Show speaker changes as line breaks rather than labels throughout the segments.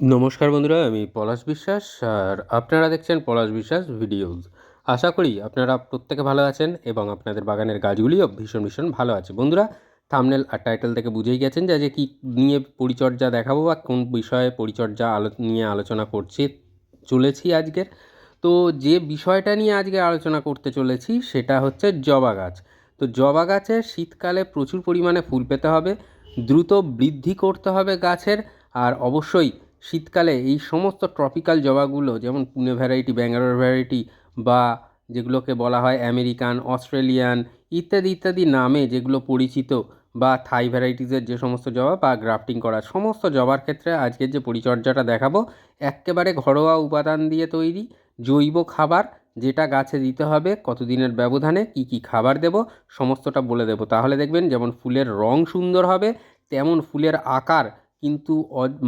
নমস্কার বন্ধুরা, আমি পলাশ বিশ্বাস আর আপনারা দেখছেন পলাশ বিশ্বাস ভিডিওস। আশা করি আপনারা প্রত্যেকে ভালো আছেন এবং আপনাদের বাগানের গাছগুলিও ভীষণ ভীষণ ভালো আছে। বন্ধুরা থামনেল আর টাইটেল থেকে বুঝেই গেছেন যে আজকে কী নিয়ে পরিচর্যা দেখাবো বা কোন বিষয়ে পরিচর্যা আলো, নিয়ে আলোচনা করছি, চলেছি আজকের। তো যে বিষয়টা নিয়ে আজকে আলোচনা করতে চলেছি সেটা হচ্ছে জবা গাছ। তো জবা গাছে শীতকালে প্রচুর পরিমাণে ফুল পেতে হবে, দ্রুত বৃদ্ধি করতে হবে গাছের, আর অবশ্যই শীতকালে এই সমস্ত ট্রপিক্যাল জবাগুলো, যেমন পুনে ভ্যারাইটি ব্যাঙ্গালোর ভ্যারাইটি বা যেগুলোকে বলা হয় আমেরিকান, অস্ট্রেলিয়ান ইত্যাদি ইত্যাদি নামে যেগুলো পরিচিত বা থাই ভ্যারাইটিসের যে সমস্ত জবা বা গ্রাফটিং করা, সমস্ত জবার ক্ষেত্রে আজকের যে পরিচর্যাটা দেখাবো এক্কেবারে ঘরোয়া উপাদান দিয়ে তৈরি জৈব খাবার যেটা গাছে দিতে হবে, কতদিনের ব্যবধানে, কি কি খাবার দেব, সমস্তটা বলে দেবো। তাহলে দেখবেন যেমন ফুলের রং সুন্দর হবে, তেমন ফুলের আকার কিন্তু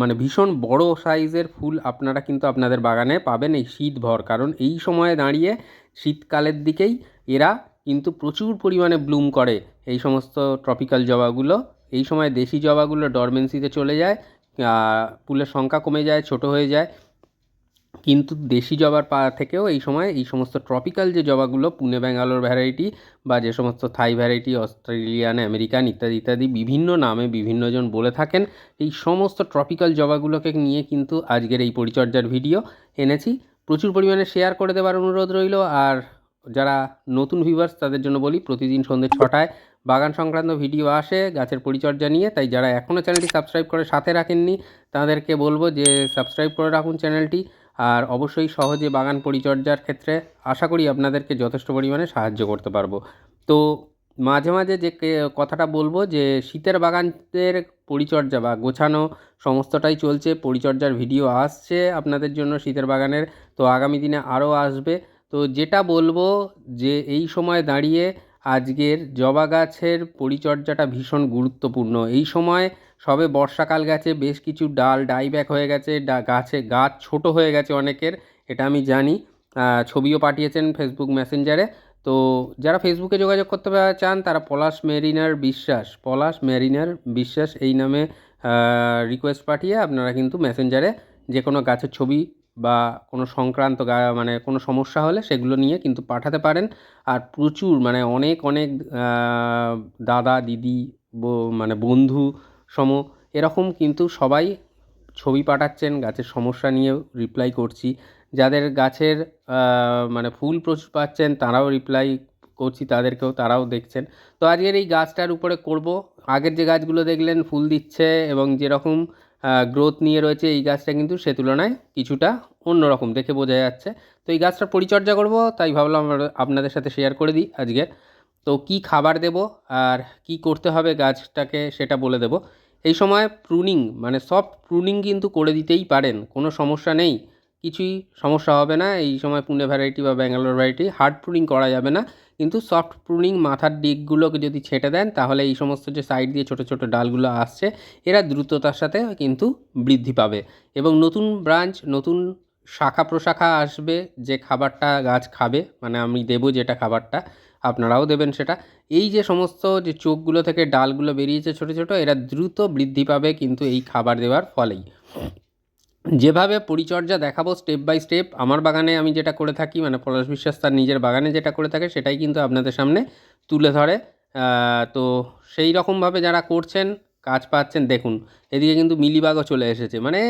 মানে ভীষণ বড় সাইজের ফুল আপনারা কিন্তু আপনাদের বাগানে পাবেন এই শীত ভর। কারণ এই সময়ে দাঁড়িয়ে শীতকালের দিকেই এরা কিন্তু প্রচুর পরিমাণে ব্লুম করে এই সমস্ত ট্রপিক্যাল জবাগুলো। এই সময় দেশি জবাগুলো ডরমেন্সিতে চলে যায় ফুলের সংখ্যা কমে যায়, ছোটো হয়ে যায়। কিন্তু দেশি জবার পা থেকেও এই সময় এই সমস্ত ট্রপিক্যাল যে জবাগুলো, পুনে, ব্যাঙ্গালোর ভ্যারাইটি বা যে সমস্ত থাই ভ্যারাইটি অস্ট্রেলিয়ান, আমেরিকান ইত্যাদি ইত্যাদি বিভিন্ন নামে বিভিন্নজন বলে থাকেন, এই সমস্ত ট্রপিক্যাল জবাগুলোকে নিয়ে কিন্তু আজকের এই পরিচর্যার ভিডিও এনেছি। প্রচুর পরিমাণে শেয়ার করে দেওয়ার অনুরোধ রইল। আর যারা নতুন ভিউয়ার্স তাদের জন্য বলি, প্রতিদিন সন্ধ্যে ছটায় বাগান সংক্রান্ত ভিডিও আসে গাছের পরিচর্যা নিয়ে। তাই যারা এখনও চ্যানেলটি সাবস্ক্রাইব করে সাথে রাখেননি, তাদেরকে বলব যে সাবস্ক্রাইব করে রাখুন চ্যানেলটি আর অবশ্যই সহজে বাগান পরিচর্যার ক্ষেত্রে আশা করি আপনাদেরকে যথেষ্ট পরিমাণে সাহায্য করতে পারব। তো মাঝে মাঝে যে কথাটা বলব যে শীতের বাগানের পরিচর্যা বা গোছানো সমস্তটাই চলছে, পরিচর্যার ভিডিও আসছে আপনাদের জন্য শীতের বাগানের, তো আগামী দিনে আরও আসবে। তো যেটা বলব যে এই সময় দাঁড়িয়ে আজকের জবা গাছের পরিচর্যাটা ভীষণ গুরুত্বপূর্ণ। এই সময় সবে বর্ষাকাল গেছে, বেশ কিছু ডাল ডাইব্যাক হয়ে গেছে গাছে গাছ ছোট হয়ে গেছে অনেকের, এটা আমি জানি। ছবিও পাঠিয়েছেন ফেসবুক মেসেঞ্জারে তো যারা ফেসবুকে যোগাযোগ করতে চান, তারা পলাশ মেরিনার বিশ্বাস, পলাশ মেরিনার বিশ্বাস এই নামে রিকোয়েস্ট পাঠিয়ে আপনারা কিন্তু মেসেঞ্জারে যে কোনো গাছের ছবি বা কোনো সংক্রান্ত গা মানে কোনো সমস্যা হলে সেগুলো নিয়ে কিন্তু পাঠাতে পারেন। আর প্রচুর মানে অনেক অনেক দাদা, দিদি মানে বন্ধু সম, এরকম কিন্তু সবাই ছবি পাঠাচ্ছেন, গাছের সমস্যা নিয়েও রিপ্লাই করছি। যাদের গাছের মানে ফুল প্রচুর পাচ্ছেন, তারাও রিপ্লাই করছি, তাদেরকেও তারাও দেখছেন। তো আজকের এই গাছটার উপরে করব। আগের যে গাছগুলো দেখলেন, ফুল দিচ্ছে এবং যেরকম গ্রোথ নিয়ে রয়েছে, এই গাছটা কিন্তু সে তুলনায় কিছুটা অন্যরকম, দেখে বোঝা যাচ্ছে। তো এই গাছটা পরিচর্যা করব, তাই ভাবলাম আপনাদের সাথে শেয়ার করে দিই আজকের। তো কি খাবার দেব আর কি করতে হবে গাছটাকে সেটা বলে দেব। এই সময় প্রুনিং মানে সফট প্রুনিং কিন্তু করে দিতেই পারেন, কোনো সমস্যা নেই, কিছুই সমস্যা হবে না। এই সময় পুনে ভ্যারাইটি বা ব্যাঙ্গালোর ভ্যারাইটি হার্ড প্রুনিং করা যাবে না। কিন্তু সফট প্রুনিং মাথার দিকগুলোকে যদি ছেটে দেন, তাহলে এই সমস্ত যে সাইড দিয়ে ছোটো ছোটো ডালগুলো আসছে, এরা দ্রুততার সাথে কিন্তু বৃদ্ধি পাবে। এবং নতুন ব্রাঞ্চ নতুন শাখা প্রশাখা আসবে যে খাবারটা গাছ খাবে মানে আমি দেবো যেটা খাবারটা, আপনারাও দেবেন সেটা। এই যে সমস্ত যে চোখগুলো থেকে ডালগুলো বেরিয়েছে ছোটো ছোটো, এরা দ্রুত বৃদ্ধি পাবে কিন্তু এই খাবার দেওয়ার ফলেই। যেভাবে পরিচর্যা দেখাবো স্টেপ বাই স্টেপ আমার বাগানে আমি যেটা করে থাকি মানে পলাশ বিশ্বাস তার নিজের বাগানে যেটা করে থাকে, সেটাই কিন্তু আপনাদের সামনে তুলে ধরে। তো সেই রকমভাবে যারা করছেন কাজ পাচ্ছেন, দেখুন। এদিকে কিন্তু মিলিবাগও চলে এসেছে। মানে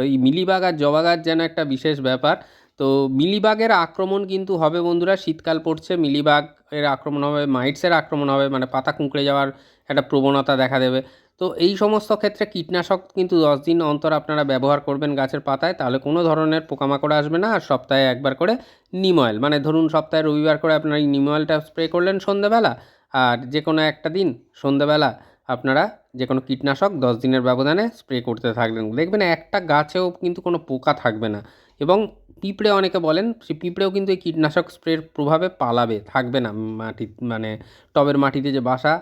ওই মিলিবাগ আর জবা গাছ যেন একটা বিশেষ ব্যাপার। তো মিলিবাগের আক্রমণ কিন্তু হবে বন্ধুরা, শীতকাল পড়ছে মিলিবাগ এর আক্রমণ হবে, মাইটসের আক্রমণ হবে মানে পাতা কুঁকড়ে যাওয়ার একটা প্রবণতা দেখা দেবে। তো এই সমস্ত ক্ষেত্রে কীটনাশক কিন্তু দশ দিন অন্তর আপনারা ব্যবহার করবেন গাছের পাতায়, তাহলে কোনো ধরনের পোকামাকড় আসবে না। আর সপ্তাহে একবার করে নিম অয়েল মানে ধরুন সপ্তাহে রবিবার করে আপনার এই নিম অয়েলটা স্প্রে করলেন সন্ধ্যেবেলা আর যে কোনো একটা দিন সন্ধ্যেবেলা আপনারা যে কোনো কীটনাশক দশ দিনের ব্যবধানে স্প্রে করতে থাকবেন দেখবেন একটা গাছেও কিন্তু কোনো পোকা থাকবে না এবং পিঁপড়ে অনেকে বলেন সে পিঁপড়েও কিন্তু এই কীটনাশক স্প্রের প্রভাবে পালাবে, থাকবে না মাটি মানে টবের মাটিতে যে বাসা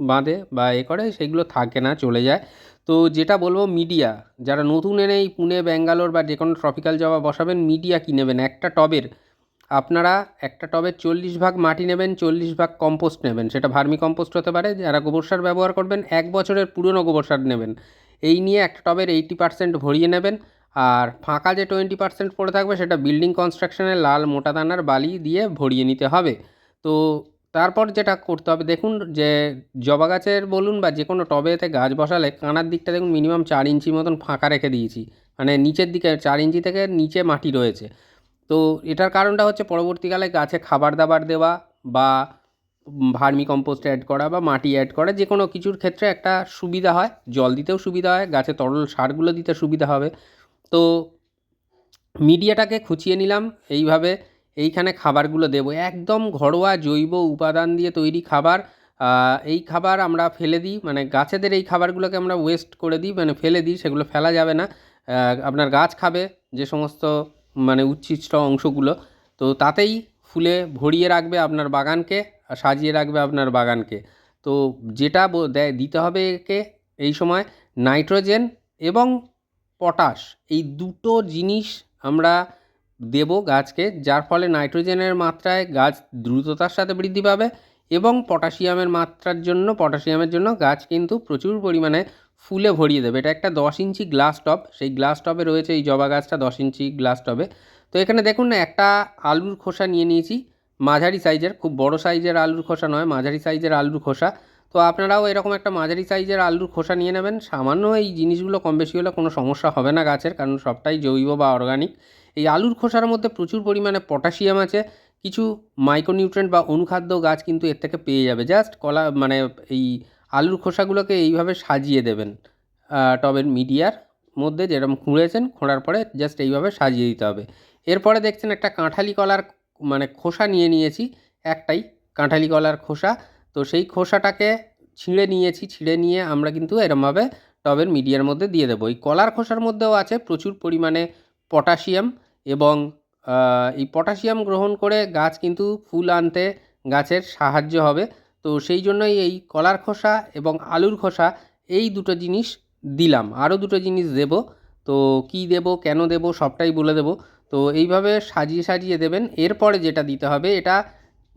বাঁধে বা এ করে সেগুলো থাকে না, চলে যায়। তো যেটা বলব মিডিয়া, যারা নতুন এনে এই পুনে, ব্যাঙ্গালোর বা যে কোনো ট্রপিক্যাল জবা বসাবেন, মিডিয়া কিনেবেন একটা টবের আপনারা একটা টবের চল্লিশ ভাগ মাটি নেবেন, চল্লিশ ভাগ কম্পোস্ট নেবেন। সেটা ভার্মি কম্পোস্ট হতে পারে, যারা গোবর সার ব্যবহার করবেন, এক বছরের পুরনো গোবর সার নেবেন। এই নিয়ে একটা টবের এইটি পার্সেন্ট ভরিয়ে নেবেন, আর ফাঁকা যে টোয়েন্টি পার্সেন্ট পড়ে থাকবে, সেটা বিল্ডিং কনস্ট্রাকশনের লাল মোটা দানার বালি দিয়ে ভরিয়ে নিতে হবে। তো তারপর যেটা করতে হবে, দেখুন যে জবা গাছের বলুন বা যে কোনো টবেতে গাছ বসালে, কানার দিকটা দেখুন মিনিমাম চার ইঞ্চি মতন ফাঁকা রেখে দিয়েছি। মানে নিচের দিকে, চার ইঞ্চি থেকে নিচে মাটি রয়েছে। তো এটার কারণটা হচ্ছে পরবর্তীকালে গাছে খাবার দাবার দেওয়া বা ভার্মি কম্পোস্ট অ্যাড করা বা মাটি অ্যাড করা, যে কোনো কিছুর ক্ষেত্রে একটা সুবিধা হয়। জল দিতেও সুবিধা হয়, গাছে তরল সারগুলো দিতে সুবিধা হবে। তো মিডিয়াটাকে খুঁচিয়ে নিলাম, এইভাবে এইখানে খাবারগুলো দেবো। একদম ঘরোয়া জৈব উপাদান দিয়ে তৈরি খাবার এই খাবার আমরা ফেলে দিই মানে গাছেদের এই খাবারগুলোকে আমরা ওয়েস্ট করে দিই মানে ফেলে দিই, সেগুলো ফেলা যাবে না। আপনার গাছ খাবে, যে সমস্ত মানে উচ্ছিষ্ট অংশগুলো। তো তাতেই ফুলে ভরিয়ে রাখবে আপনার বাগানকে, আর সাজিয়ে রাখবে আপনার বাগানকে। তো যেটা দেয় দিতে হবে একে এই সময় নাইট্রোজেন এবং পটাশ। এই দুটো জিনিস আমরা দেব গাছকে, যার ফলে নাইট্রোজেনের মাত্রায় গাছ দ্রুততার সাথে বৃদ্ধি পাবে এবং পটাশিয়ামের মাত্রার জন্য, পটাশিয়ামের জন্য গাছ কিন্তু প্রচুর পরিমাণে ফুলে ভরিয়ে দেবে। এটা একটা দশ ইঞ্চি গ্লাস টপ সেই গ্লাস টবে রয়েছে এই জবা গাছটা দশ ইঞ্চি গ্লাস টবে তো এখানে দেখুন না, একটা আলুর খোসা নিয়ে নিয়েছি। মাঝারি সাইজের খুব বড় সাইজের আলুর খোসা নয়, মাঝারি সাইজের আলুর খোসা। তো আপনারাও এরকম একটা মাঝারি সাইজের আলুর খোসা নিয়ে নেবেন। সামান্য এই জিনিসগুলো কম বেশি হলে কোনো সমস্যা হবে না গাছের, কারণ সবটাই জৈব বা অর্গানিক এই আলুর খোসার মধ্যে প্রচুর পরিমাণে পটাশিয়াম আছে। কিছু মাইক্রোনিউট্রেন্ট বা অনুখাদ্য গাছ কিন্তু এর থেকে পেয়ে যাবে। জাস্ট কলা মানে এই আলুর খোসাগুলোকে এইভাবে সাজিয়ে দেবেন টবের মিডিয়ার মধ্যে যেরকম খুঁড়েছেন, খোঁড়ার পরে জাস্ট এইভাবে সাজিয়ে দিতে হবে। এরপরে দেখছেন একটা কাঁঠালি কলার মানে খোসা নিয়ে নিয়েছি, একটাই কাঁঠালি কলার খোসা। তো সেই খোসাটাকে ছিঁড়ে নিয়েছি, ছিঁড়ে নিয়ে আমরা কিন্তু এরমভাবে টবের মিডিয়ার মধ্যে দিয়ে দেবো। এই কলার খোসার মধ্যেও আছে প্রচুর পরিমাণে পটাশিয়াম এবং এই পটাশিয়াম গ্রহণ করে গাছ কিন্তু ফুল আনতে গাছের সাহায্য হবে। তো সেই জন্যই এই কলার খোসা এবং আলুর খোসা এই দুটো জিনিস দিলাম। আরও দুটো জিনিস দেব। তো কি দেব, কেন দেব, সবটাই বলে দেব। তো এইভাবে সাজিয়ে সাজিয়ে দেবেন। এরপরে যেটা দিতে হবে, এটা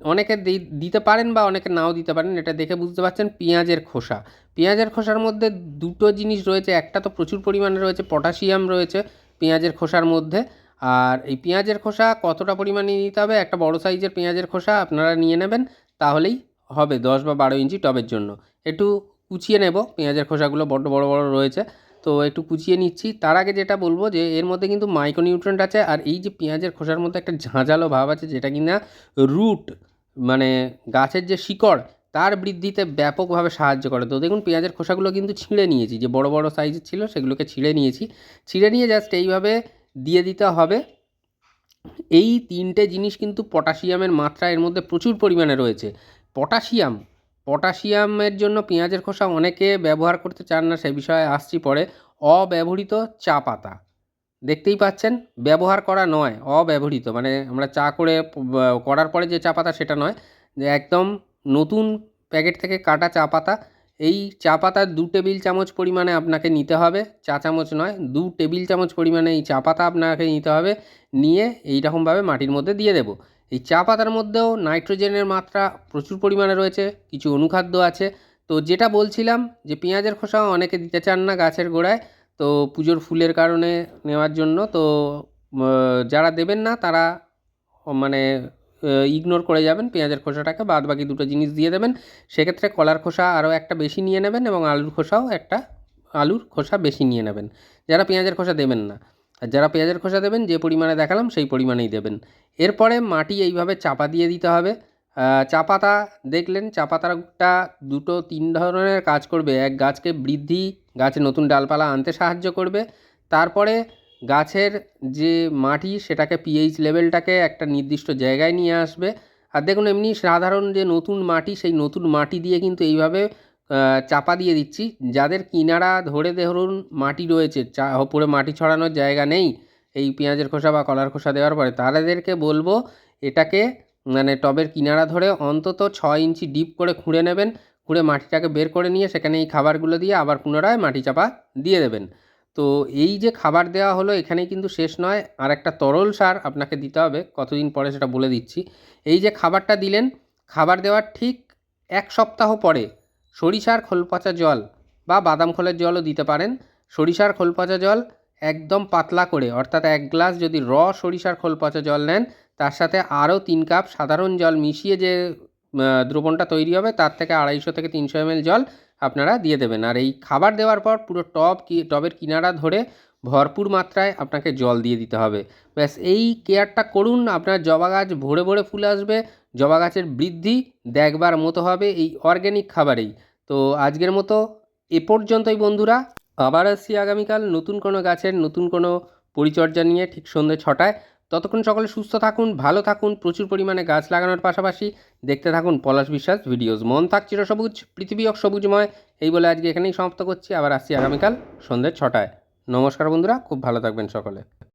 অনেকে দিতে পারেন বা অনেকে নাও দিতে পারেন, এটা দেখে বুঝতে পারছেন, পেঁয়াজের খোসা। পেঁয়াজের খোসার মধ্যে দুটো জিনিস রয়েছে, একটা তো প্রচুর পরিমাণে রয়েছে, পটাশিয়াম রয়েছে পেঁয়াজের খোসার মধ্যে। আর এই পেঁয়াজের খোসা কতটা পরিমাণে নিতে হবে, একটা বড় সাইজের পেঁয়াজের খোসা আপনারা নিয়ে নেবেন, তাহলেই হবে দশ বা বারো ইঞ্চি টবের জন্য। একটু কুচিয়ে নেব, পেঁয়াজের খোসাগুলো বড্ড বড় বড় রয়েছে। তো একটু কুচিয়ে নিচ্ছি। তার আগে যেটা বলব যে, এর মধ্যে কিন্তু মাইক্রোনিউট্রেন্ট আছে আর এই যে পেঁয়াজের খোসার মধ্যে একটা ঝাঁঝালো ভাব আছে যেটা কিনা রুট মানে গাছের যে শিকড়, তার বৃদ্ধিতে ব্যাপকভাবে সাহায্য করে। তো দেখুন, পেঁয়াজের খোসাগুলো কিন্তু ছিঁড়ে নিয়েছি। যে বড় বড় সাইজের ছিল, সেগুলোকে ছিঁড়ে নিয়েছি। ছিঁড়ে নিয়ে জাস্ট এইভাবে দিয়ে দিতে হবে। এই তিনটে জিনিস কিন্তু পটাশিয়ামের মাত্রা এর মধ্যে প্রচুর পরিমাণে রয়েছে। পটাশিয়াম। পটাশিয়ামের জন্য পেঁয়াজের খোসা অনেকে ব্যবহার করতে চান না, সে বিষয়ে আসছি পরে। অব্যবহৃত চা পাতা। দেখতেই পাচ্ছেন, ব্যবহার করা নয়, অব্যবহৃত। মানে আমরা চা করে, করার পরে যে চা পাতা, সেটা নয়। যে একদম নতুন প্যাকেট থেকে কাটা চা পাতা। এই চা পাতা দু টেবিল চামচ পরিমাণে আপনাকে নিতে হবে। চা চামচ নয়, দু টেবিল চামচ পরিমাণে এই চা পাতা আপনাকে নিতে হবে। নিয়ে এই রকমভাবে মাটির মধ্যে দিয়ে দেবো। এই চা পাতার মধ্যেও নাইট্রোজেনের মাত্রা প্রচুর পরিমাণে রয়েছে, কিছু অনুখাদ্য আছে। তো যেটা বলছিলাম যে পেঁয়াজের খোসাও অনেকে দিতে চান না গাছের গোড়ায়, তো পুজোর ফুলের কারণে নেওয়ার জন্য। তো যারা দেবেন না তারা মানে ইগনোর করে যাবেন পেঁয়াজের খোসাটাকে বাদ বাকি দুটো জিনিস দিয়ে দেবেন। সেক্ষেত্রে কলার খোসা আরও একটা বেশি নিয়ে নেবেন এবং আলুর খোসাও একটা, আলুর খোসা বেশি নিয়ে নেবেন। যারা পেঁয়াজের খোসা দেবেন না। আর যারা পেঁয়াজের খোসা দেবেন, যে পরিমাণে দেখালাম সেই পরিমাণেই দেবেন। এরপরে মাটি এইভাবে চাপা দিয়ে দিতে হবে। চা পাতা দেখলেন চা পাতাটা দুটো, তিন ধরনের কাজ করবে। এক গাছকে বৃদ্ধি, গাছে নতুন ডালপালা আনতে সাহায্য করবে। তারপরে গাছের যে মাটি, সেটাকে পিএইচ লেভেলটাকে একটা নির্দিষ্ট জায়গায় নিয়ে আসবে। আর দেখুন, এমনি সাধারণ যে নতুন মাটি, সেই নতুন মাটি দিয়ে কিন্তু এইভাবে চাপা দিয়ে দিচ্ছি। যাদের কিনারা ধরে ধরুন মাটি রয়েছে, চা, ওপরে মাটি ছড়ানোর জায়গা নেই, এই পেঁয়াজের খোসা বা কলার খোসা দেওয়ার পরে তাদেরকে বলব এটাকে মানে টবের কিনারা ধরে অন্তত ছয় ইঞ্চি ডিপ করে খুঁড়ে নেবেন, খুঁড়ে মাটিটাকে বের করে নিয়ে সেখানে এই খাবারগুলো দিয়ে আবার পুনরায় মাটি চাপা দিয়ে দেবেন। তো এই যে খাবার দেওয়া হলো এখানেই কিন্তু শেষ নয় আর একটা তরল সার আপনাকে দিতে হবে, কতদিন পরে সেটা বলে দিচ্ছি। এই যে খাবারটা দিলেন, খাবার দেওয়ার ঠিক এক সপ্তাহ পরে সরিষার খোল পচা জল বা বাদাম খোলের জলও দিতে পারেন। সরিষার খোল পচা জল একদম পাতলা করে, অর্থাৎ এক গ্লাস যদি র সরিষার খোল পচা জল নেন, তার সাথে আরও তিন কাপ সাধারণ জল মিশিয়ে যে দ্রবণটা তৈরি হবে, তার থেকে আড়াইশো থেকে তিনশো এমএল জল আপনারা দিয়ে দেবেন। আর এই খাবার দেওয়ার পর পুরো টব কি, টবের কিনারা ধরে ভরপুর মাত্রায় আপনাকে জল দিয়ে দিতে হবে। ব্যাস, এই কেয়ারটা করুন। আপনার জবা গাছ ভরে ভরে ফুলে আসবে জবা গাছের বৃদ্ধি দেখবার মতো হবে এই অর্গ্যানিক খাবারেই। তো আজকের মতো এ পর্যন্তই বন্ধুরা। আবার আসছি আগামীকাল নতুন কোনো গাছের নতুন কোনো পরিচর্যা নিয়ে ঠিক সন্ধ্যে ছটায়। ততক্ষণ সকলে সুস্থ থাকুন, ভালো থাকুন, প্রচুর পরিমাণে গাছ লাগানোর পাশাপাশি দেখতে থাকুন পলাশ বিশ্বাস ভিডিওস মন থাক চিরসবুজ, পৃথিবী হোক সবুজময়। এই বলে আজকে এখানেই সমাপ্ত করছি। আবার আসছি আগামীকাল সন্ধ্যে ছটায়। নমস্কার বন্ধুরা, খুব ভালো থাকবেন সকলে।